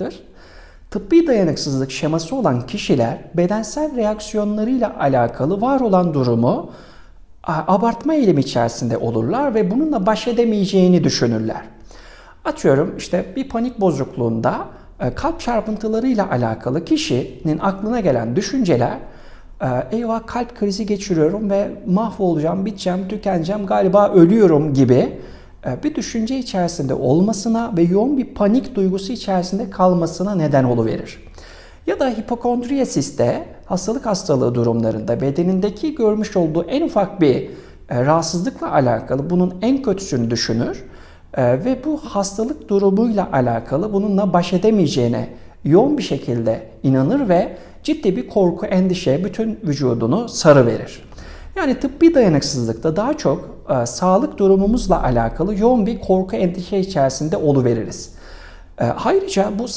hastalıktır. Tıbbi dayanıksızlık şeması olan kişiler bedensel reaksiyonlarıyla alakalı var olan durumu abartma eğilimi içerisinde olurlar ve bununla baş edemeyeceğini düşünürler. Atıyorum işte bir panik bozukluğunda e, kalp çarpıntılarıyla alakalı kişinin aklına gelen düşünceler e, eyvah kalp krizi geçiriyorum ve mahvolacağım, biteceğim, tükeneceğim, galiba ölüyorum gibi bir düşünce içerisinde olmasına ve yoğun bir panik duygusu içerisinde kalmasına neden oluverir. Ya da hipokondriyasiste hastalık hastalığı durumlarında bedenindeki görmüş olduğu en ufak bir e, rahatsızlıkla alakalı bunun en kötüsünü düşünür e, ve bu hastalık durumuyla alakalı bununla baş edemeyeceğine yoğun bir şekilde inanır ve ciddi bir korku, endişe bütün vücudunu sarı verir. Yani tıbbi dayanıksızlıkta daha çok e, sağlık durumumuzla alakalı yoğun bir korku, endişe içerisinde oluveririz. E, ayrıca bu